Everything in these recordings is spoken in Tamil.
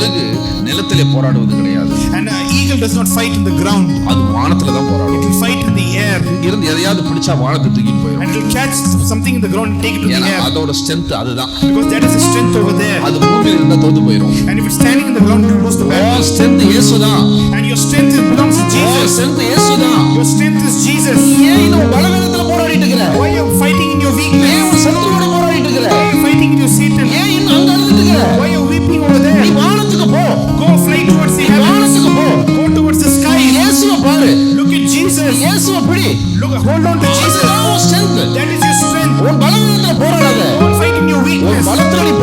கழுகு நிலத்திலே போராடுவது கிடையாது And an eagle does not fight in the ground, அது வானத்துல தான் போராடும் it will fight in the air. இருந்து எதையாவது பிடிச்சா வானத்தை தூக்கிட்டு போயிடும் And it will catch something in the ground and take it to the air. அதோட ஸ்ட்ரென்த் அதுதான் Because that is the strength over there. அது பூமியில இருந்தா தோத்து போயிடும் And if it's standing in the ground, it lose the battle. Strength இயேசுதான் And your strength is- belongs to Jesus. Strength இயேசுதான் Your strength is Jesus. ஏன் இன்னும் பலவீனத்துல போராடிட்டு இருக்கிற Why are you fighting in your ஏன் weakness? உன் சத்துருவோட போராடிட்டு இருக்கிற Why are you fighting in your Satan? இயேசுவை பிடி Look, hold on to Jesus. அதுதான் உன் strength. That is your strength. உன் பலவீனத்துல போராடாத Don't fight in your உன் weakness. பலத்துல நீ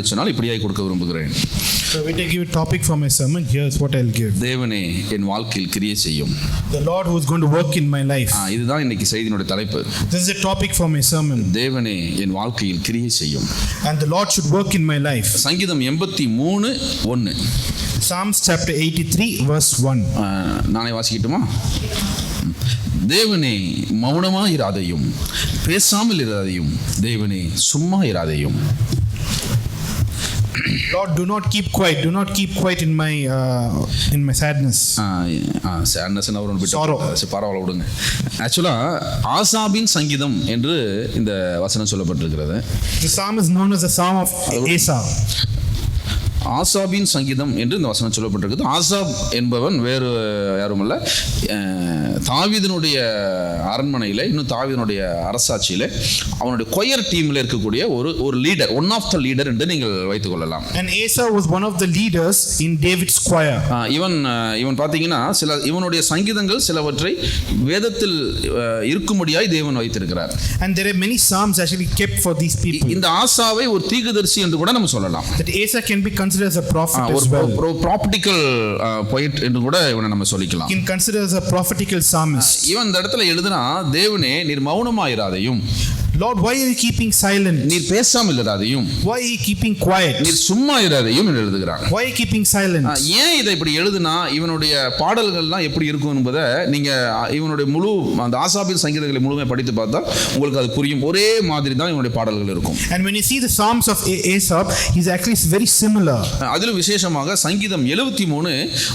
கொடுப்பேன்னு சொன்னால் இப்படியாய் கொடுக்க விரும்புகிறேன் so we take you topic for my sermon. Here's what I'll give. தேவனே என் வாழ்க்கையில் கிரியை செய்யும் The Lord who is going to work in my life. ஆ, இதுதான் இன்னைக்கு செய்தியினுடைய தலைப்பு This is a topic for my sermon. தேவனே என் வாழ்க்கையில் கிரியை செய்யும் And the Lord should work in my life. சங்கீதம் எண்பத்தி மூணு ஒன்று Psalms chapter 83, verse 1. நானே வாசிக்கட்டுமா தேவனே மௌனமா இராதையும் பேசாமல் இராதையும் தேவனே சும்மா இராதையும் Lord, do not keep quiet. Do not keep quiet in my uh, in my sadness. Sadness அவர் ஒன்று Sorrow. சரி, பரவாயில்ல விடுங்க ஆக்சுவலாக ஆசாபின் சங்கீதம் என்று இந்த வசனம் சொல்லப்பட்டிருக்கிறது The psalm is known as the Psalm of Asa. ஆசாபின் சங்கீதம் என்று இந்த வசனம் சொல்லப்பட்டிருக்குது. ஆசாப் என்பவன் வேறு யாரும் அஹ், தாவீதினுடைய அரண்மனையில் இன்னும் தாவீதினுடைய அரசாட்சியில் அவனுடைய கொயர் டீமில் இருக்கக்கூடிய ஒரு ஒரு leader one of the leader என்று நீங்கள் வைத்துக் கொள்ளலாம். And Asa was one of the leaders in David's choir. இவன் இவன் பார்த்தீங்கன்னா சில இவனுடைய சங்கீதங்கள் சிலவற்றை வேதத்தில் இருக்கும்படியாய் தேவன் வைத்திருக்கிறார். And there are many psalms actually kept for these people. இந்த ஆசாவை ஒரு தீர்க்கதரிசி என்று கூட நம்ம சொல்லலாம். That Asa can be considered as a prophet as well. ஒரு என்று கூட இவனை நம்ம சொல்லிக்கலாம் can consider as a prophetical psalmist. இவன் இந்த இடத்துல எழுதுனா தேவனே நீர் மௌனமாயிராதையும் why are you keeping silent? நீர் பேசாமல் இராதையும் Why are you keeping quiet? நீர் சும்மா இராதையும் are you keeping silent? ஆஹ், ஏன் இதை இப்படி எழுதுனா இவனுடைய பாடல்கள்லாம் எப்படி இருக்கும் என்பதை நீங்க இவனுடைய முழு அந்த ஆசாபின் சங்கீதங்களை முழுமையாக படித்து பார்த்தா உங்களுக்கு அது புரியும் ஒரே மாதிரி தான் இவனுடைய பாடல்கள் இருக்கும் And when you see the Psalms of A- Asaph, he's actually very similar. அதிலும் விசேஷமாக சங்கீதம் எழுபத்தி மூணு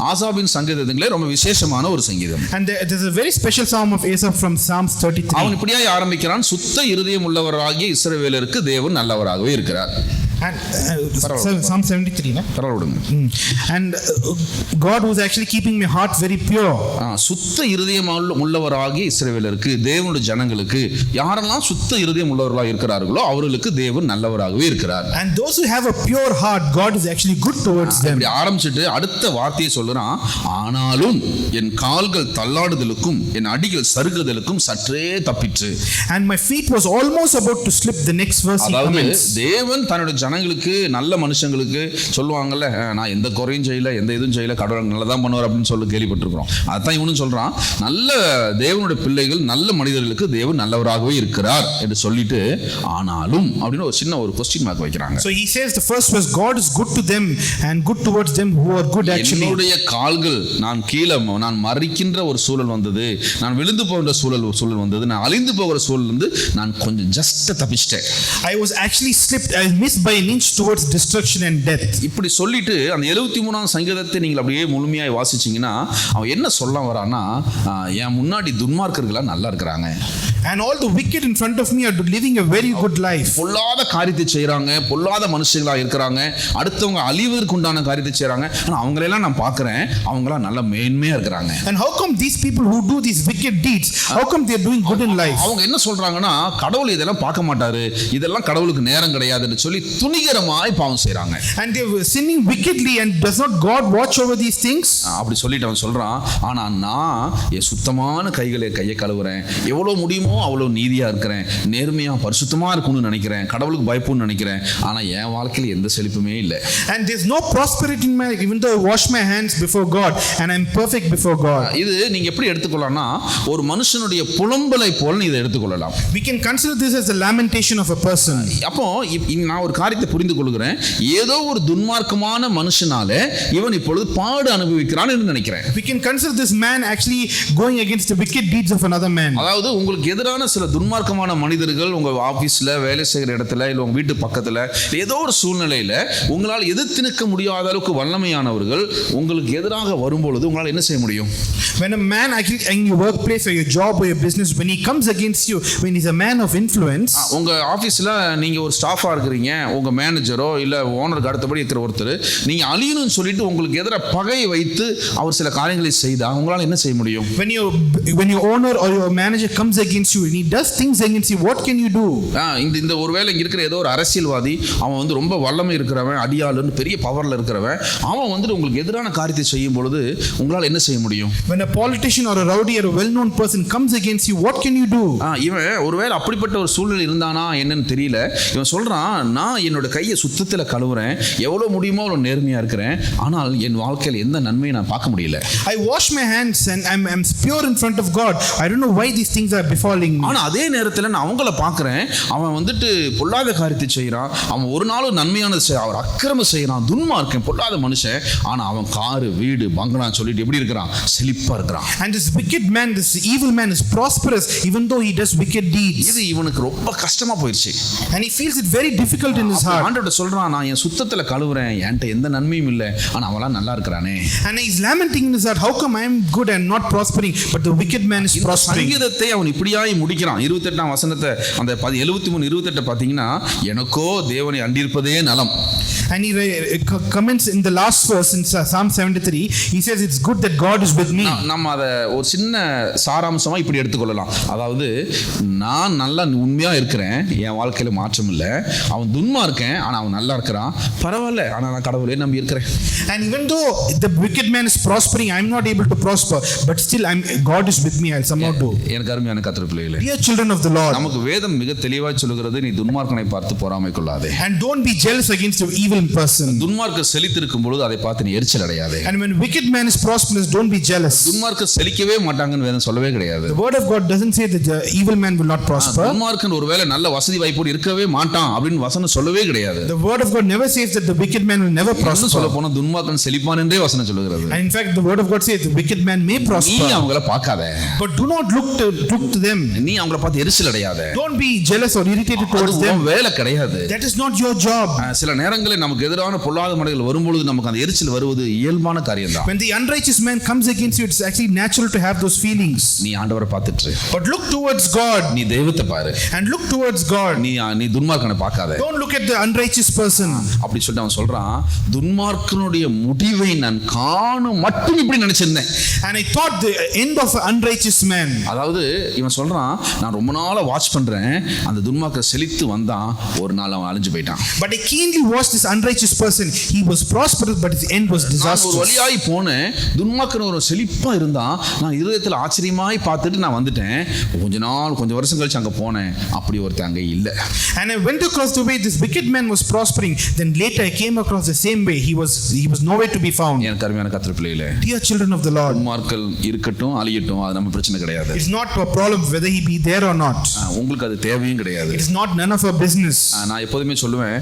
ஆசாபின் சங்கீதங்களே ரொம்ப விசேஷமான ஒரு சங்கீதம் And there- there's a very special Psalm of Asaph from Psalms 33. அவன் இப்படியாய் ஆரம்பிக்கிறான் சுத்த இருதயம் உள்ளவராகிய இஸ்ரவேலருக்கு தேவன் நல்லவராகவே இருக்கிறார் And uh, Psalm 73, no? பரவாயில்ல விடுங்க Mm. And uh, God was actually keeping my heart very pure. ஆ, சுத்த இருதயம் உள்ள- உள்ளவராகிய இஸ்ரவேலருக்கு தேவனுடைய ஜனங்களுக்கு யாரெல்லாம் சுத்த இருதயம் உள்ளவர்களாக இருக்கிறார்களோ அவர்களுக்கு தேவன் நல்லவராகவே இருக்கிறார் And those who have a pure heart, God is actually good towards them. இப்படி ஆரம்பிச்சுட்டு அடுத்த வார்த்தையை சொல்லுறான் ஆனாலும் என் கால்கள் தள்ளாடுதலுக்கும் என் அடிகள் சறுகுதலுக்கும் சற்றே தப்பிற்று And my feet was almost about to slip. The next verse அதாவது. தேவன் தன்னுடைய ஜனங்களுக்கு நல்ல மனுஷங்களுக்கு சொல்லுவாங்கல்ல "அஹ், நான் எந்த குறையும் செய்யல எந்த இதுவும் செய்யல கடவுள் நல்லதான் பண்ணுவார் அப்படின்னு சொல்லி கேள்விப்பட்டிருக்கிறோம். அதான் இவனும் சொல்றான். நல்ல தேவனுடைய பிள்ளைகள் நல்ல மனிதர்களுக்கு தேவன் நல்லவராகவே இருக்கிறார் என்று சொல்லிட்டு ஆனாலும் அப்படின்னு ஒரு சின்ன ஒரு கொஸ்டின் மார்க் வைக்கிறாங்க. So he says the first verse, God is good to them and good towards them who are good actually. என்னுடைய கால்கள் நான் கீழே நான் மறிக்கின்ற ஒரு சூழல் வந்தது நான் விழுந்து போகிற சூழல் சூழல் வந்தது நான் அழிந்து போகிற சூழல் வந்து நான் கொஞ்சம் ஜஸ்ட் தப்பிச்சிட்டேன். I was actually slipped, I missed by an inch towards destruction and death. இப்படி சொல்லிட்டு அந்த எழுபத்தி மூணாம் சங்கீதத்தை நீங்கள் அப்படியே முழுமையாக வாசிச்சீங்கன்னா அவன் என்ன சொல்ல வரான்னா என் முன்னாடி துன்மார்க்கர்களாக நல்லா இருக்கிறாங்க And all the wicked in front of me are living a very good life. பொல்லாத காரியத்தை செய்றாங்க பொல்லாத மனுஷங்களா இருக்கிறாங்க அடுத்தவங்க அழிவதற்கு உண்டான காரியத்தை செய்றாங்க ஆனா அவங்களெல்லாம் நான் பார்க்கிறேன் அவங்களாம் நல்ல மேன்மையா இருக்கிறாங்க And how come these people who do these wicked deeds, how come they're doing good in life? அவங்க என்ன சொல்றாங்கன்னா கடவுள் இதெல்லாம் பார்க்க மாட்டாரு இதெல்லாம் கடவுளுக்கு நேரம் கிடையாதுன்னு சொல்லி துணிகரமாய் பாவம் செய்றாங்க. And they're sinning wickedly, and does not God watch over these things? அப்படி சொல்லிட்டு அவன் சொல்றான் ஆனா நான் என் சுத்தமான கைகளை கையை கழுவுறேன். எவ்வளவு முடியுமோ அவ்வளவு நீதியா இருக்கிறேன். நேர்மையா பரிசுத்தமா இருக்கணும்னு நினைக்கிறேன். கடவுளுக்கு பயப்படணும்னு நினைக்கிறேன். ஆனா என் வாழ்க்கையில எந்த செழிப்புமே இல்லை. And there's no prosperity in my even though I wash my hands before God and I'm perfect before God. இது நீங்க எப்படி எடுத்துக்கொள்ளலாம்னா ஒரு மனுஷனுடைய புலம்பலை போல நீ இதை எடுத்துக்கொள்ளலாம். We can consider this as the lamentation of a person. அப்போ நான் ஒரு காரியத்தை புரிந்து கொள்கிறேன் ஏதோ ஒரு துன்மார்க்கமான மனுஷனால இவன் இப்பொழுது பாடு அனுபவிக்கிறான் என்று நினைக்கிறேன். We can consider this man actually going against the wicked deeds of another man. அதாவது உங்களுக்கு எதிரான சில துன்மார்க்கமான மனிதர்கள் உங்க ஆபீஸ்ல வேலை செய்கிற இடத்துல இல்ல உங்க வீட்டு பக்கத்துல ஏதோ ஒரு சூழ்நிலையில உங்களால் எதிர்த்து முடியாத அளவுக்கு வல்லமையானவர்கள் உங்களுக்கு எதிராக வரும்பொழுது உங்களால் என்ன செய்ய முடியும்? When a man actually in your workplace or your job or your business, when he comes against you, when he's a man of influence, உங்க ஆபீஸ்ல நீங்க ஒரு ஸ்டாஃபா இருக்கிறீங்க உங்க மேனேஜரோ இல்ல ஓனருக்கு அடுத்தபடி இருக்கிற ஒருத்தர் நீங்க அழியணும்னு சொல்லிட்டு உங்களுக்கு எதிராக பகையை வைத்து அவர் சில காரியங்களை செய்தா உங்களால் என்ன செய்ய முடியும் when your when your owner or your manager comes against you and he does things against you, what can you do? இந்த இந்த ஒருவேளை இங்க இருக்கிற ஏதோ ஒரு அரசியல்வாதி அவன் வந்து ரொம்ப வல்லமை இருக்கிறவன் அடியாளுன்னு பெரிய பவர்ல இருக்கிறவன் அவன் வந்துட்டு உங்களுக்கு எதிரான காரியத்தை செய்யும் பொழுது உங்களால் என்ன செய்ய முடியும் When a politician or a rowdy or a well-known person comes against you, what can you do? இவன் ஒருவேளை அப்படிப்பட்ட ஒரு சூழ்நிலை இருந்தானா என்னன்னு தெரியல இவன் சொல்றான் நான் என்னோட கையை சுத்தத்தில் கழுவுறேன். எவ்வளோ முடியுமோ அவ்வளோ நேர்மையா இருக்கிறேன். ஆனால் என் வாழ்க்கையில் எந்த நன்மையும் நான் பார்க்க முடியல. I wash my hands and I'm, I'm pure in front of God. I don't know why these things are befalling me. ஆனா அதே நேரத்தில் நான் அவங்கள பார்க்குறேன். அவன் வந்துட்டு பொல்லாத காரியத்தை செய்கிறான் அவன் ஒரு நாளும் நன்மையானது செய் அவர் அக்கிரமம் செய்கிறான் துன்மார்க்கன் பொல்லாத மனுஷன். ஆனா அவன் காரு வீடு பங்களான்னு சொல்லிட்டு எப்படி இருக்கிறான்? செழிப்பா இருக்கிறான். And this wicked man, this evil man is prosperous even though he does wicked deeds. இது இவனுக்கு ரொம்ப கஷ்டமா போயிடுச்சு feels it very difficult in his heart. ஆண்டோட சொல்றான் நான் என் சுத்தத்துல கழுவுறேன். என்கிட்ட எந்த நன்மையும் இல்லை. ஆனா அவன்லாம் நல்லா இருக்கிறானே. And he's lamenting in his heart, how come I am good and not prospering, but the wicked man is prospering? சங்கீதத்தை அவன் இப்படியாய் முடிக்கிறான். இருபத்தெட்டாம் வசனத்தை அந்த பதி எழுபத்தி மூணு இருபத்தெட்டை பார்த்தீங்கன்னா எனக்கோ தேவனை அண்டிருப்பதே நலம். And he uh, co- comments in the last verse in Sa- Psalm 73, he says, It's good that God is with me. நம்ம அதை ஒரு சின்ன சாராம்சமா இப்படி எடுத்துக்கொள்ளலாம் அதாவது நான் நல்லா உண்மையா இருக்கிறேன் என் வாழ்க்கையில மாற்றம் இல்லை அவன் துன்மா இருக்கேன் ஆனா அவன் நல்லா இருக்கிறான் பரவாயில்ல ஆனா நான் கடவுளே நம்பி இருக்கிறேன் And even though the wicked man is prospering, I'm not able to prosper, but still I'm, God is with me, I'll somehow do. எனக்கு அருமையான கத்திர பிள்ளைகளே Dear children of the Lord, நமக்கு வேதம் மிக தெளிவாய் சொல்லுகிறது நீ துன்மார்க்கனை பார்த்து பொறாமை கொள்ளாதே and don't be jealous against the evil person. துன்மார்க்க செழித்திருக்கும் பொழுது அதை பார்த்து நீ எரிச்சல் அடையாதே And when wicked man is prosperous, don't be jealous. துன்மார்க்க செழிக்கவே மாட்டாங்கன்னு வேதம் சொல்லவே கிடையாது The word of God doesn't say that the evil man will not prosper. துன்மார்க்கன் ஒருவேளை நல்ல வசதி வாய்ப்போடு இருக்கவே மாட்டான் அப்படின்னு வசனம் சொல்லவே கிடையாது The word of God never says that the wicked man will never இன்னும் சொல்ல prosper. போனா துன்மார்க்கன் செழிப்பான் என்றே வசனம் சொல்லுகிறது And in fact, the word of God says the wicked man may நீ prosper, அவங்கள பார்க்காத but do not look to look to them. நீ அவங்கள பார்த்து எரிச்சல் அடையாத Don't be jealous or irritated அது towards them. உன் வேலை கிடையாது That is not your job. அஹ் சில நேரங்களில் நமக்கு எதிரான பொல்லாத மடைகள் வரும்பொழுது நமக்கு அந்த எரிச்சல் வருவது இயல்பான காரியம்தான் When the unrighteous man comes against you, it's actually natural to have those feelings. நீ ஆண்டவரை பார்த்துட்டு. But look towards God நீ தெய்வத்தை பாரு and look towards God. நீ நீ துன்மார்க்கனை பார்க்காத Don't look at the unrighteous person. அப்படி சொல்லிட்டு அவன் சொல்றான் துன்மார்க்கனுடைய முடிவை நான் காணும் மட்டும் இப்படி நினைச்சிருந்தேன் And I thought the end of unrighteous man. அதாவது இவன் சொல்றான் நான் ரொம்ப நாளா வாட்ச் பண்றேன் அந்த துன்மார்க்க செழித்து வந்தான் ஒரு நாள் அவன் அழிஞ்சு போயிட்டான் But I keenly watched this unrighteous person. He was prosperous, but his end was நான் ஒரு. வழியாய் போனேன் துன்மார்க்கன் ஒரு செழிப்பா இருந்தான் நான் இருதயத்தில் ஆச்சரியமாய் பார்த்துட்டு நான் வந்துட்டேன் கொஞ்ச நாள் கொஞ்சம் வருஷம் கழிச்சு அங்க போனேன் அப்படி ஒருத்தன் அங்க இல்ல And I went across the way this wicked man was prospering. Then later I came across the same way. He was he was nowhere to be found. எனக்கு அருமையான கத்திர பிள்ளைகளே Dear children of the Lord, துன்மார்கள் இருக்கட்டும் அழியட்டும் அது நம்ம பிரச்சனை கிடையாது it's not a problem whether he be there or not. ஆஹ் உங்களுக்கு அது தேவையும் கிடையாது not none of our business. ஆஹ் நான் எப்போதுமே சொல்லுவேன்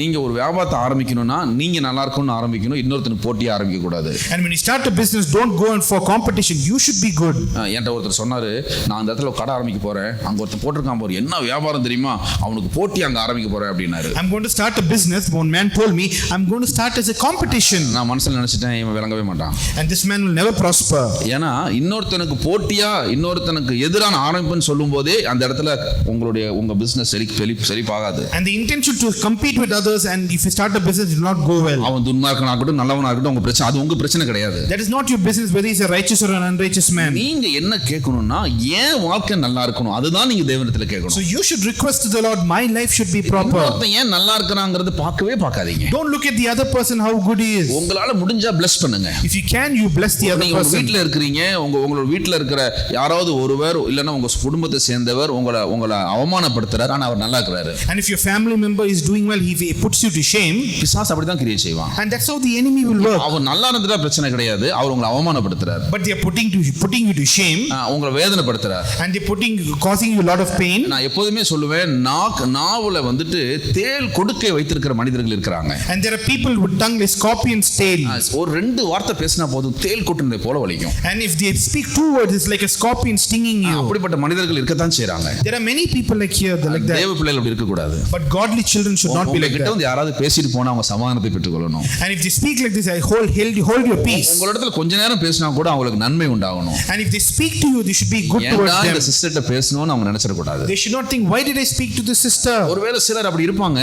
நீங்க ஒரு வியாபாரம் வியாபாரத்தை ஆரம்பிக்கணும்னா நீங்க நல்லா இருக்கணும்னு ஆரம்பிக்கணும் இன்னொருத்தனுக்கு போட்டியே ஆரம்பிக்க கூடாது And when you start a business, don't go in for competition. You should be good. என்கிட்ட ஒருத்தர் சொன்னாரு நான் அந்த இடத்துல கடை ஆரம்பிக்க போறேன் அங்க ஒருத்தன் போட்டிருக்கான் பாரு என்ன வியாபாரம் தெரியுமா அவனுக்கு போட்டி அங்க ஆரம்பிக்க போறேன் அப்படின்னாரு I'm going to start a business. One man told me, I'm going to start as a competition. நான் மனசுல நினைச்சிட்டேன் இவன் விளங்கவே மாட்டான் And this man will never prosper. ஏன்னா இன்னொருத்தனுக்கு போட்டியா இன்னொருத்தனுக்கு எதிரான ஆரம்பிப்புன்னு சொல்லும் போதே அந்த இடத்துல உங்களுடைய உங்க பிசினஸ் செழி செழி செழிப்பாகாது And the intention to compete with others, and if you start a business, it will not go well. அவன் துன்மார்க்கனா இருக்கட்டும் நல்லவனா இருக்கட்டும் உங்க பிரச்சனை அது உங்க பிரச்சனை கிடையாது That is not your business whether he's a righteous or an unrighteous man. நீங்க என்ன கேட்கணும்னா ஏன் வாழ்க்கை நல்லா இருக்கணும் அதுதான் நீங்க தேவனத்துல So கேட்கணும் you should request to the Lord, my life should be proper. இன்னொருத்தன் ஏன் நல்லா இருக்கிறாங்கிறது பார்க்கவே பார்க்காதீங்க Don't look at the other person how good he is. உங்களால முடிஞ்சா bless பண்ணுங்க If you can, you bless the other நீங்க உங்க person. வீட்ல இருக்கிறீங்க உங்க உங்களோட வீட்ல இருக்கிற யாராவது ஒருவர் இல்லைன்னா உங்க குடும்பத்தை சேர்ந்தவர் உங்களை உங்களை அவமானப்படுத்துறாரு ஆனா அவர் நல்லா இருக்கிறாரு And if your family member is doing well, he puts you to shame. பிசாசு அப்படிதான் கிரியை செய்வான் And that's how the enemy will work. அவர் நல்லா இருந்துட்டா பிரச்சனை கிடையாது அவர் உங்களை அவமானப்படுத்துறாரு But they are putting to putting you to shame, ஆஹ் உங்களை வேதனைப்படுத்துறாரு and they're putting causing you a lot of pain. நான் எப்போதுமே சொல்லுவேன் நாக்கு நாவுல வந்துட்டு தேள் கொடுக்கை வைத்திருக்கிற மனிதர்கள் இருக்கிறாங்க And there are people with tongue like scorpion's tail. ஆஹ் ஒரு ரெண்டு வார்த்தை பேசினா போதும் தேள் கொட்டுனதை போல வலிக்கும் And if they speak two words, it's like a scorpion stinging you. அப்படிப்பட்ட மனிதர்கள் இருக்கத்தான் செய்றாங்க There are many people like here, they're like that. தேவ பிள்ளைகள் அப்படி இருக்கக்கூடாது But godly children should not be like உங்ககிட்ட that. வந்து யாராவது பேசிட்டு போனா அவங்க சமாதானத்தை பெற்றுக்கொள்ளணும் And if they speak like this, I hold, hold, hold your peace. உங்களிடத்துல கொஞ்ச நேரம் பேசினா கூட அவங்களுக்கு நன்மை உண்டாகணும் And if they speak to you, they should be good ஏன்டா towards இந்த them. சிஸ்டர்கிட்ட பேசணும்னு அவங்க நினைச்சிடக்கூடாது They should not think, why did I speak to this sister? ஒருவேளை சிலர் அப்படி இருப்பாங்க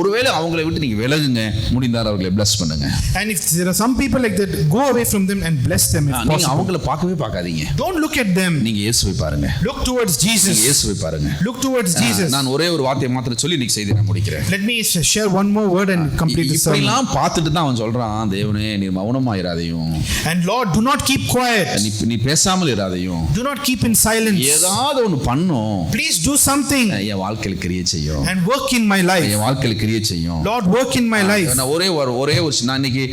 ஒருவேளை அவங்களை விட்டு நீங்க விலகுங்க முடிந்தால் அவர்களை பிளஸ் பண்ணுங்க And if there are some people like that, go away from them and bless them if நீங்க. அவங்கள பார்க்கவே பார்க்காதீங்க Don't look at them. நீங்க இயேசுவை பாருங்க Look towards நீங்க Jesus. இயேசுவை பாருங்க Look towards Jesus. நான் ஒரே ஒரு வார்த்தையை மாத்திரம் சொல்லி இன்னைக்கு செய்தி நான் முடிக்கிறேன் Let me sh- share one more word and complete sermon. இப்படிலாம் பார்த்துட்டு தான் அவன் சொல்றான் தேவனே நீ மௌனமாயிராதையும் And Lord, do not keep quiet. நீ நீ பேசாமல் இராதையும் Do not keep in silence. ஏதாவது ஒண்ணு பண்ணும் Please do something என் வாழ்க்கையில் கிரியை செய்யும் and work in my life. என் வாழ்க்கையில் கிரியை செய்யும் Lord, work in my life. நான் ஒரே ஒரு ஒரே ஒரு நான் இன்னைக்கு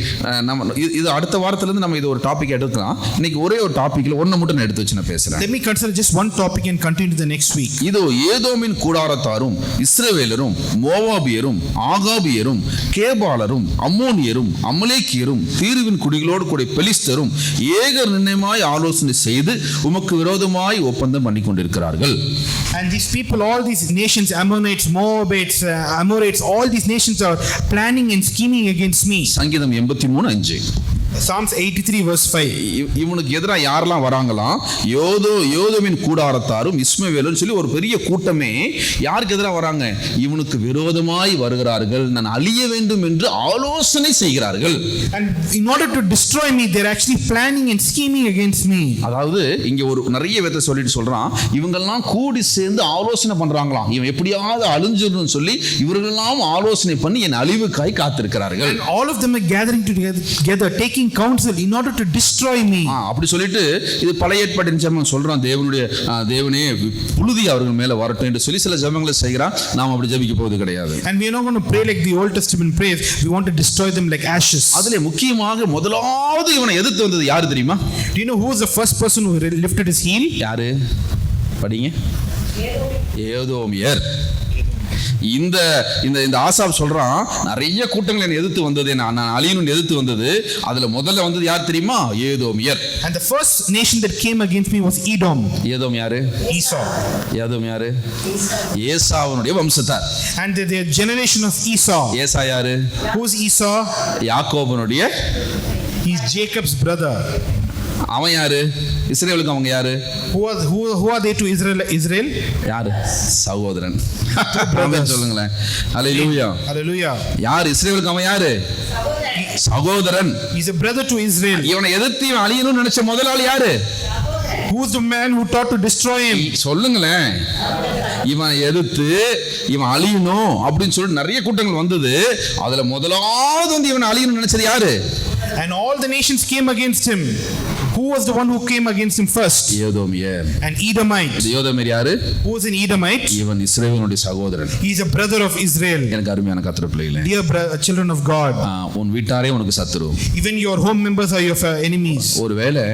நம்ம இது- அடுத்த வாரத்துல இருந்து நம்ம இது ஒரு டாபிக் எடுக்கலாம் இன்னைக்கு ஒரே ஒரு டாபிக்ல ஒண்ணு மட்டும் நான் எடுத்து வச்சு நான் பேசுறேன் Let me consider just one topic and continue the next week. இதோ ஏதோமின் கூடாரத்தாரும் இஸ்ரவேலரும் மோவாபியரும் ஆகாபியரும் கேபாலரும் அம்மோனியரும் அமலேக்கியரும் தீருவின் குடிகளோடு கூட பெலிஸ்தரும் ஏக நிர்ணயமாய் ஆலோசனை செய்து உமக்கு விரோதமாய் ஒப்பந்தம் பண்ணி கொண்டிருக்கிறார்கள் And these people, all these nations, Ammonites, Moabites, uh, Amorites, all these nations are planning and scheming against me. சங்கீதம் எண்பத்தி மூணு அஞ்சு Psalms 83, verse 5. இவ்- இவனுக்கு எதிராக யாரெல்லாம் வராங்களாம் யோதோ யோதோவின் கூடாரத்தாரும் இஸ்மவேலும் சொல்லி ஒரு பெரிய கூட்டமே யாருக்கு எதிராக வராங்க? இவனுக்கு விரோதமாய் வருகிறார்கள். நான் அழிய வேண்டும் என்று ஆலோசனை செய்கிறார்கள். And in order to destroy me, they're actually planning and scheming against me. அதாவது இங்க ஒரு நிறைய விதத்தை சொல்லிட்டு சொல்றான். இவங்கெல்லாம் கூடி சேர்ந்து ஆலோசனை பண்றாங்களாம். இவன் எப்படியாவது அழிஞ்சிடணும்னு சொல்லி இவர்களெல்லாம் ஆலோசனை பண்ணி என் அழிவுக்காய் காத்திருக்கிறார்கள். Of them are gathering together, together taking counsel in order to destroy me. அப்படி சொல்லிட்டு இது பழைய ஏற்பாட்டின் ஜெபம் சொல்றான் தேவனுடைய தேவனே புழுதி அவர்கள் மேல வரட்டும் என்று சொல்லி சில ஜெபங்களை செய்கிறான் நாம் அப்படி ஜெபிக்க போவது கிடையாது And we are not going to pray like the Old Testament prays. We want to destroy them like ashes. அதுல முக்கியமாக முதலாவது இவனை எதிர்த்து வந்தது யாரு தெரியுமா Do you know who was the first person who lifted his heel? யாரு படிங்க ஏதோமியர் இந்த இந்த இந்த ஆசாப் சொல்றான் நிறைய கூட்டங்கள் என்னை எதிர்த்து வந்தது நான் நான் அழியணும்னு எதிர்த்து வந்தது. அதுல முதல்ல வந்தது யார் தெரியுமா? ஏதோமியர் And the first nation that came against me was Edom, Edom யாரு? Esau. ஏதோம் யாரு? ஏசாவனுடைய வம்சத்தார். And the, the generation of Esau. ஏசா யாரு? Who's Esau? யாக்கோபனுடைய He's Jacob's brother. அவன் யாரு? இஸ்ரேலுக்கு அவங்க யாரு? Who are, who, who are they to Israel? Israel? யாரு? சகோதரன். சொல்லுங்களேன். அல்லேலூயா Hallelujah. யார்? இஸ்ரேலுக்கு அவன் யாரு? சகோதரன். He's a brother to Israel. இவனை எதிர்த்து இவன் அழியணும்னு நினைச்ச முதலாளி யாரு? Who's the man who thought to destroy him? சொல்லுங்களேன். இவன் எதிர்த்து இவன் அழியணும் அப்படின்னு சொல்லிட்டு நிறைய கூட்டங்கள் வந்தது. அதுல முதலாவது வந்து இவன் அழியணும்னு நினைச்சது யாரு? And all the nations came against him. Who was the one who came against him first? ஏதோமியர் An Edomite. இந்த யோதமியர் யாரு Who was an Edomite? இவன் இஸ்ரேலினுடைய சகோதரன் He's a brother of Israel. எனக்கு அருமையான கத்திர பிள்ளைகளே Dear children of God, உன் வீட்டாரே உனக்கு சத்துரு even your home members are your uh, enemies. ஒருவேளை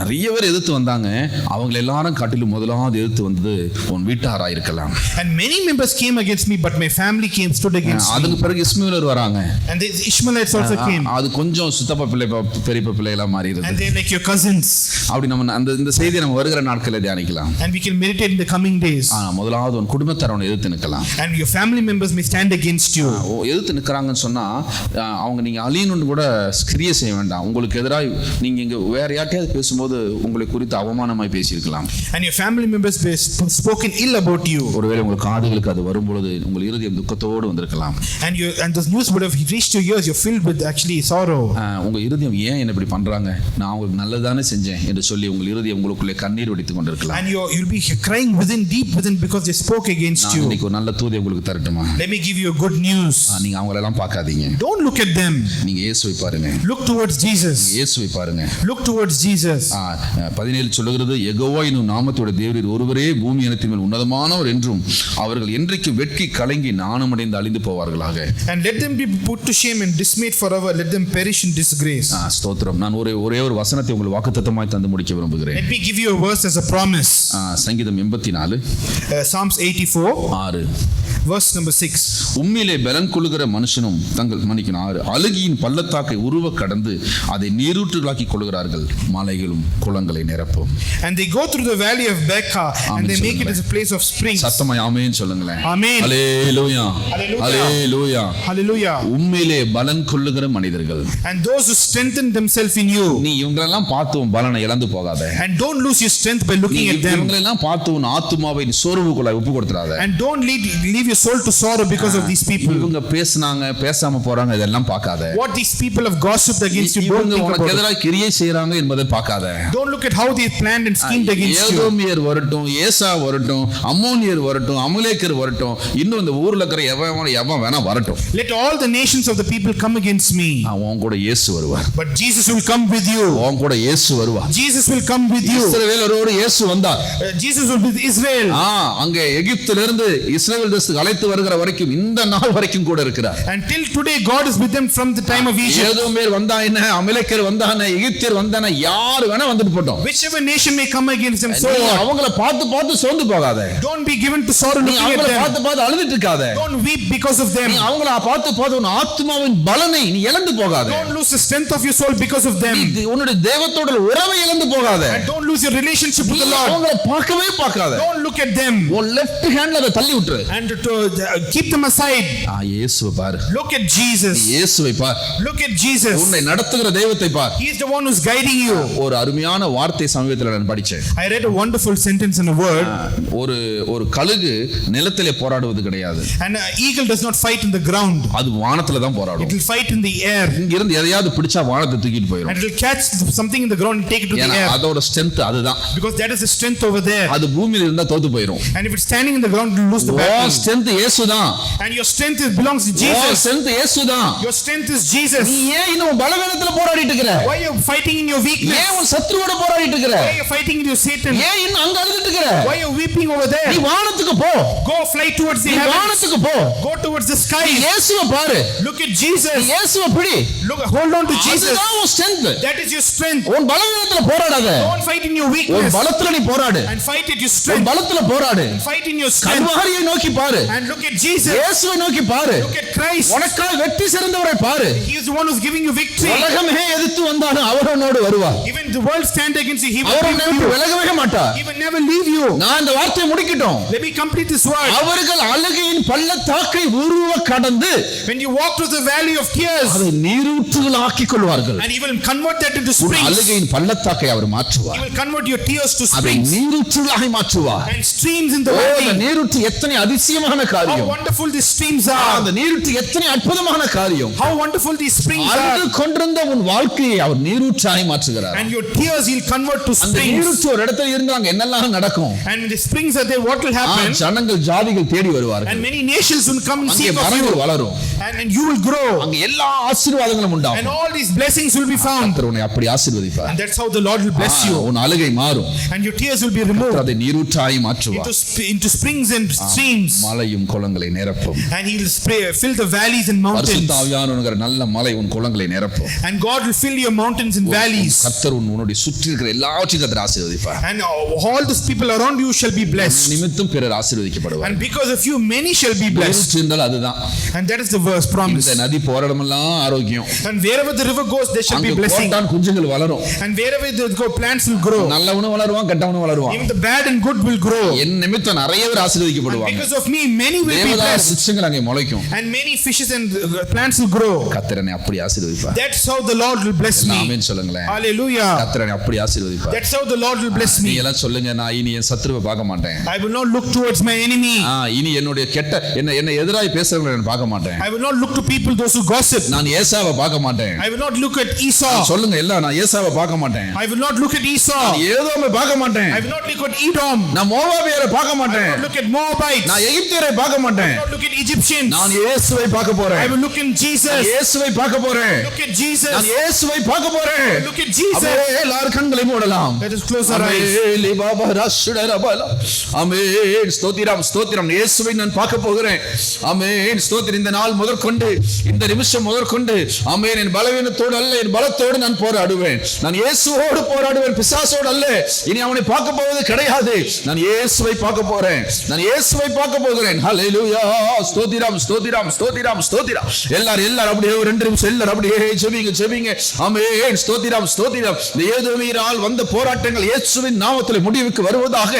நிறைய பேர் எதிர்த்து வந்தாங்க அவங்க எல்லாரும் காட்டிலும் முதலாவது எதிர்த்து வந்தது உன் வீட்டாரா இருக்கலாம் And many members came against me, but my family came, stood against me. அதுக்கு பிறகு இஸ்மேலர் வராங்க And the Ishmaelites also came. அது கொஞ்சம் சுத்தப்பா பிள்ளை பெரியப்பா பிள்ளைகளா மாறிடுது And your cousins. அப்படி நம்ம அந்த இந்த செய்தியை நம்ம வருகிற நாட்களில் தியானிக்கலாம் And we can meditate in the coming days. ஆனா முதலாவது உன் குடும்பத்தாரவனை எதிர்த்து நிற்கலாம் And your family members may stand against you. ஓ, எதிர்த்து நிற்கிறாங்கன்னு சொன்னா ஆ, அவங்க நீங்க அழியணும்னு கூட கிரியை செய்ய வேண்டாம் உங்களுக்கு எதிராக நீங்க இங்க வேற யார்ட்டையாவது பேசும்போது உங்களை குறித்து அவமானமாய் பேசியிருக்கலாம் And your family members may sp- spoken ill about you. ஒருவேளை உங்கள் காதுகளுக்கு அது வரும்பொழுது உங்கள் இருதயம் துக்கத்தோடு வந்திருக்கலாம் And you and this news would have reached your ears. You're filled with actually sorrow. ஆ, உங்க இருதயம் ஏன் என்ன இப்படி பண்றாங்க நான் அவங்களுக்கு நல்லதானே செஞ்சேன் என்று சொல்லி உங்கள் இருதயம் உங்களுக்குள்ளே கண்ணீர் வெடித்துக் கொண்டிருக்கலாம் And you're, you'll be crying within, deep within, because they spoke against you. இன்னைக்கு ஒரு நல்ல தூதை உங்களுக்கு தரட்டுமா Let me give you a good news. நீங்க அவங்களெல்லாம் பார்க்காதீங்க Don't look at them. நீங்க இயேசுவை பாருங்க Look towards Jesus. இயேசுவை பாருங்க Look towards Jesus. ஆ, பதினேழு சொல்லுகிறது எகோவா என்னும் நாமத்தோட தேவரீர் ஒருவரே பூமி இனத்தின் மேல் உன்னதமானவர் என்றும் அவர்கள் என்றைக்கு வெட்கி கலங்கி நாணமடைந்து அழிந்து போவார்களாக And let them be put to shame and dismayed forever. Let them perish in disgrace. ஆ, ஸ்தோத்திரம். நான் ஒரே ஒரே ஒரு வசனத்தை உங்களுக்கு வாக்குத்தத்தமாய் தந்து முடிக்க விரும்புகிறேன். Let me give you a verse as a promise. ஆ, சங்கீதம் எண்பத்தி நாலு Uh, Psalms 84, ஆறு. Verse number 6. உம்மிலே பலன் கொள்ளுகிற மனுஷனும் தங்கள் மன்னிக்கணும் ஆறு. அழுகியின் பள்ளத்தாக்கை உருவ கடந்து அதை நீரூற்றுகளாக்கி கொள்கிறார்கள் மலைகளும் குளங்களை நிரப்பும். And they go through the valley of Becca and they make it as a place of springs. சத்தமாய் ஆமென் சொல்லுங்களேன். அலேலூயா Hallelujah. அலேலூயா Hallelujah. உண்மையிலே பலன் கொள்ளுகிற மனிதர்கள். And those who strengthen themselves in you. நீ இவங்களெல்லாம் பார்த்து உன் பலனை இழந்து போகாத And don't lose your strength by looking at them. இவங்களெல்லாம் பார்த்து உன் ஆத்துமாவை சோர்வுக்குள்ள ஒப்பு கொடுத்துறாத And don't lead, leave your soul to sorrow because of these people. இவங்க பேசுனாங்க பேசாம போறாங்க இதெல்லாம் பார்க்காத What these people have gossiped against you, don't think உனக்கு. எதிராக கிரியை செய்யறாங்க என்பதை பார்க்காத Don't look at how they planned and schemed against you. ஏதோமியர் வரட்டும் ஏசா வரட்டும் அம்மோனியர் வரட்டும் அமுலேக்கர் வரட்டும் இன்னும் இந்த ஊர்ல இருக்கிற எவன் எவன் வேணா வரட்டும் Let all the nations of the people come against me. அவன் கூட இயேசு வருவார் But Jesus will come with you. அவன் கூட இயேசு வருவார் Jesus will come with you. இஸ்ரவேலரோடு இயேசு வந்தார் Uh, will be with Israel. ஆ அங்க எகிப்திலிருந்து இஸ்ரவேல் தேசத்துக்கு அழைத்து வருகிற வரைக்கும் இந்த நாள் வரைக்கும் கூட இருக்கிறார் Until today, God is with them from the time of Egypt. ஏதோமேர் வந்தா என்ன அமலேக்கர் வந்தானே எகிப்தியர் வந்தானே யாரு வேணா வந்துட்டு போட்டோம் Whichever nation may come against them, so? அவங்கள பார்த்து பார்த்து சோர்ந்து போகாத Don't be given to sorrow looking at them. பார்த்து பார்த்து அழுதுட்டு இருக்காத Don't weep because of them. அவங்கள பார்த்து பார்த்து உன் ஆத்மாவின் பலனை நீ இழந்து போகாத Don't lose strength of your soul because of them. நீ உன்னுடைய தேவத்தோட உறவை இழந்து போகாத And don't lose your relationship with the Lord. அவங்கள பார்க்கவே பார்க்காத Don't look at them. உன் லெஃப்ட் ஹேண்ட்ல அதை தள்ளி விட்டுரு And to, uh, keep them aside. ஆ இயேசுவை பாரு Look at Jesus. இயேசுவை பார் Look at Jesus. உன்னை நடத்துகிற தெய்வத்தை பார் He is the one who's guiding you. ஒரு அருமையான வார்த்தை சமீபத்தில் நான் படிச்சேன் I read a wonderful sentence in a word. ஒரு ஒரு கழுகு நிலத்திலே போராடுவது கிடையாது An uh, eagle does not fight in the ground. அது வானத்துல தான் It போராடும் will fight in the air. இங்க இருந்து எதையாவது பிடிச்சா வானத்தை தூக்கிட்டு போயிடும் And it will catch something in the ground and take it to the ஏன்னா air. அதோட ஸ்ட்ரென்த் அதுதான் Because that is the strength over there. அது பூமியில இருந்தா தோத்து போயிடும் And if it's standing in the ground, it will lose the uh battle. Strength இயேசுதான் And your strength is, belongs to uh Jesus. Strength இயேசுதான் Your strength is Jesus. நீ ஏன் இன்னும் பலவீனத்துல போராடிட்டு இருக்கிற Why are you fighting in your weakness? ஏன் உன் சத்ருவோட போராடிட்டு இருக்கிற Why are you fighting in your Satan? ஏன் இன்னும் அங்க அழுதுட்டு இருக்கிற Why are you weeping over நீ there? வானத்துக்கு போ Go fly towards the நீ heavens. வானத்துக்கு போ Go towards the நீ sky. இயேசுவை பாரு Look at நீ Jesus. இயேசுவை பிடி Look, hold on to Jesus. அதுதான் உன் strength That is your strength. உன் பலவீனத்துல போராடாத Don't fight in your உன் weakness. பலத்துல நீ போராடு And fight at your உன் strength. பலத்துல போராடு Fight in your strength. கல்வாரியை நோக்கி பாரு And look at Jesus. இயேசுவை நோக்கி பாரு Look at Christ. உனக்காக வெற்றி சிறந்தவரை பாரு He is the one who's giving you victory. உலகமே எதிர்த்து வந்தாலும் அவர் உன்னோடு வருவார் Even the world stand against you. He will our be உன்னை with விட்டு you. விலகவே மாட்டார் He will never leave you. நான் இந்த வார்த்தையை முடிக்கட்டும் Let me complete this word. அவர்கள் அழுகையின் பள்ளத்தாக்கை உருவ கடந்து When you walk through the valley of tears, அதை நீரூற்றுகள் ஆக்கிக் கொள்வார்கள் and He will convert that into உன் springs. அழுகையின் பள்ளத்தாக்கை அவர் He மாற்றுவார் will convert your tears to to அதை springs நீரூற்றுகளாய் மாற்றுவார் and streams in the ஓ, அந்த valley. நீரூற்று எத்தனை அதிசயமான How காரியம் wonderful these streams ah, are. அந்த நீரூற்று எத்தனை அற்புதமான காரியம் How wonderful these springs அழுது are. கொண்டிருந்த உன் வாழ்க்கையை அவர் நீரூற்றாய் மாற்றுகிறார் And your tears he'll convert to அந்த springs. நீரூற்று ஒரு இடத்துல இருந்து அங்க என்னெல்லாம் நடக்கும் And the springs are there, what will happen? ஜனங்கள் ஜாதிகள் தேடி வருவார்கள் And many nations will come and seek of you. வளரும் And, and you will grow. அங்க எல்லா ஆசீர்வாதங்களும் And உண்டாகும் all these blessings will be found. கர்த்தர் உன்னை அப்படி ஆசீர்வதிப்பார் And that's how the Lord will bless you. உன் அழுகை மாறும் And your tears will be removed அதை நீரூற்றாய் மாற்றுவார் into, sp- into springs and streams. மலையும் குளங்களை நிரப்பும் And he'll spray, fill the valleys and mountains. பரிசுத்தாவியானவங்கிற நல்ல மலை உன் குளங்களை நிரப்பும் And God will fill your mountains and valleys. கர்த்தர் உன் உன்னுடைய சுற்றி இருக்கிற எல்லாவற்றையும் கர்த்தர் ஆசீர்வதிப்பார் And all those people around you shall be blessed. நிமித்தம் பிறர் ஆசீர்வதிக்கப்படுவார் And because of you, many shall be blessed. இருந்தால் அதுதான் And that is the verse promise. இந்த நதி போற இடமெல்லாம் ஆரோக்கியம் And wherever the river goes, there shall be blessing. போட்டான் குஞ்சுகள் வளரும் And wherever they go, plants will grow. நல்லவனும் வளருவான் கெட்டவனும் வளருவான் Even the bad and good will grow. என் நிமித்தம் நிறைய பேர் ஆசீர்வதிக்கப்படுவாங்க Because of me, many will be blessed. சிச்சங்கள் அங்கே முளைக்கும் And many fishes and uh, plants will grow. கத்திரனை அப்படி ஆசீர்வதிப்பார் That's how the Lord will bless me. ஆமென் சொல்லுங்களேன் Hallelujah. கத்திரனை அப்படி ஆசீர்வதிப்பார் That's how the Lord will bless me. எல்லாம் சொல்லுங்க நான் இனி என் சத்துருவை பார்க்க மாட்டேன் I will not look towards my enemy. இனி என்னுடைய கெட்ட என்ன என்ன எதிராய் பேசுறவங்களை நான் பார்க்க மாட்டேன் I will not look to people, those who gossip. நான் ஏசாவை பார்க்க மாட்டேன் I will not look at Esau. சொல்லுங்க எல்லாம் நான் ஏசாவை பார்க்க மாட்டேன் I will not look at Esau. ஏதோமை பார்க்க மாட்டேன் I will not look at Edom. நான் மோவாபியரை பார்க்க I will மாட்டேன் not look at Moabites. நான் எகிப்தியரை பார்க்க மாட்டேன் I will not look at Egyptians. நான் இயேசுவை பார்க்க I போறேன் will look in Jesus. இயேசுவை பார்க்க போறேன் Look at Jesus. நான் இயேசுவை பார்க்க போறேன் Look at Jesus. அப்படியே எல்லாரும் கண்களை மூடலாம் Let us close our eyes. அமேலி Baba ரஷுடரபல. ஆமென். ஸ்தோத்திரம் ஸ்தோத்திரம் இயேசுவை நான் பார்க்க போகிறேன் ஆமென் ஸ்தோத்திரம் இந்த நாள் முதற்கொண்டு இந்த நிமிஷம் முதற்கொண்டு ஆமென் என் பலவீனத்தோடு அல்ல என் பலத்தோடு நான் போராடுவேன். நான் இயேசுவோடு போராடுவேன் பிசாசோடு அல்ல. இனி அவனை பார்க்க போவது கிடையாது. நான் இயேசுவை பார்க்க போறேன். நான் இயேசுவை பார்க்க போகிறேன். ஹalleluya ஸ்தோத்திரம் ஸ்தோத்திரம் ஸ்தோத்திரம் ஸ்தோத்திரம். எல்லாரும் எல்லாரும் அப்படியே ஒரு ரெண்டு நிமிஷம் எல்லாரும் அப்படியே ஜெபிங்க ஜெபிங்க. ஆமென். ஸ்தோத்திரம் ஸ்தோத்திரம். இந்த ஏதோமீரால் வந்த போராட்டங்கள் இயேசுவின் நாமத்தில் முடிவுக்கு வருவதாக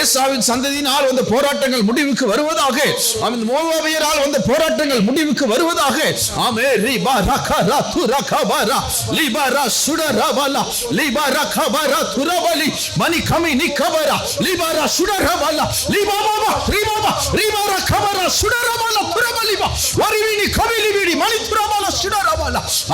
ஏசாவின் சந்ததியினால் வந்த போராட்டங்கள் முடிவுக்கு வருவதாக அவன் மோவாவியரால் வந்த போராட்டங்கள் முடிவுக்கு வருவதாக ஆமே ரிபா ரகா ரா து ரகா பரா லிபா ரா துரபலி மணி கமி நி கபரா லிபா ரா சுட ரபலா கபரா சுட துரபலிபா வரிவினி கபிலி மணி துரபலா சுட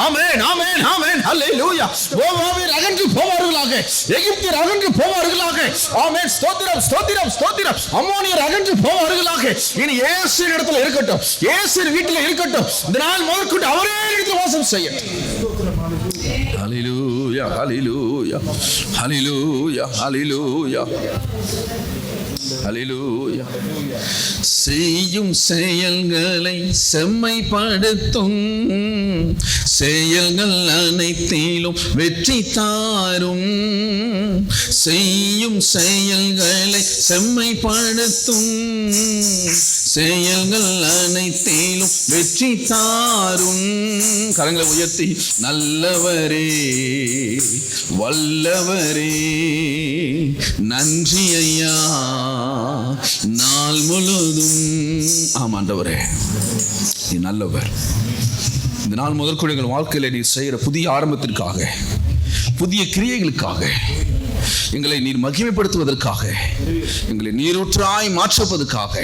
ஆமென் ஆமென் ஆமென் ஹalleluya. மோவாபியர் அகன்று போவார்களாக எகிப்தியர் அகன்று போவார்களாக. ஆமென். ஸ்தோத்திரம் ஸ்தோத்திரம் ஸ்தோத்திரம். அம்மோனியர் அகன்று போவார்களாக. இனி இயேசுவின் இடத்துல இருக்கட்டும். இயேசுவின் வீட்டில் இருக்கட்டும். இந்த நாள் முதற்கொண்டு அவரே இடத்துல வாசம் செய்யட்டும் Hallelujah, hallelujah, hallelujah, hallelujah. செய்யும் செயல்களை செம்மைப்படுத்தும். செயல்கள் அனைத்திலும் வெற்றி தாரும். செய்யும் செயல்களை செம்மைப்படுத்தும். செயல்கள் அனைத்திலும் வெற்றி தாரும். கரங்களை உயர்த்தி நல்லவரே வல்லவரே நன்றி ஐயா. ஆண்டவரே. நீ நல்லவர். இந்த நாள் முதற்கொண்டு எங்கள் வாழ்க்கையில் நீ செய்கிற புதிய ஆரம்பத்திற்காக புதிய கிரியைகளுக்காக எங்களை நீர் மகிமைப்படுத்துவதற்காக எங்களை நீரூற்றாய் மாற்றுவதற்காக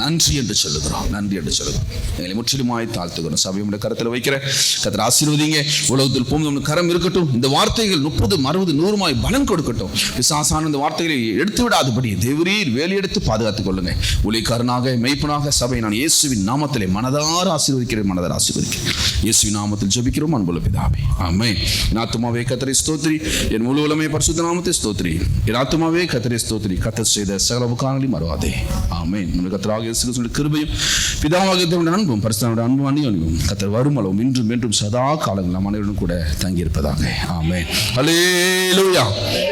நன்றி என்று சொல்லுகிறோம். நன்றி என்று சொல்லுகிறோம். எங்களை முற்றிலுமாய் தாழ்த்துக்கிறோம் சபையுடைய கருத்தில் வைக்கிறேன். கத்திர ஆசீர்வதிங்க உலகத்தில் போகும் கரம் இருக்கட்டும். இந்த வார்த்தைகள் முப்பது அறுபது நூறுமாய் பலம் கொடுக்கட்டும். விசாசான இந்த வார்த்தைகளை எடுத்து விடாதபடி தேவரீர் வேலையெடுத்து பாதுகாத்துக் கொள்ளுங்க. உலைக்காரனாக மெய்ப்பனாக சபை நான் இயேசுவின் நாமத்திலே மனதார ஆசீர்வதிக்கிறேன் மனதார ஆசீர்வதிக்கிறேன். இயேசுவின் நாமத்தில் ஜபிக்கிறோம். அன்புள்ள பிதாவே. ஆமே என் ஆத்துமாவே கத்தரை ஸ்தோத்ரி. என் முழு உலமே பரிசுத்த நாமத்தை ஸ்தோத்ரி. என் ஆத்துமாவே கத்திரை ஸ்தோத்ரி. கத்தர் செய்த சகல உபகாரங்களையும் மறவாதே ஆமை நம்ம கத்தராக இயேசு கிருபையும் பிதாவாக அன்பும் பரிசுத்தனுடைய அன்பும் அணியும் கத்தர் வருமளவும் இன்றும் என்றும் சதா காலங்கள் நம் அனைவரும் கூட தங்கியிருப்பதாக. ஆமென். அலே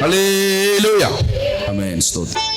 ஹalleluya. ஆமே ஸ்தோத்திரம்.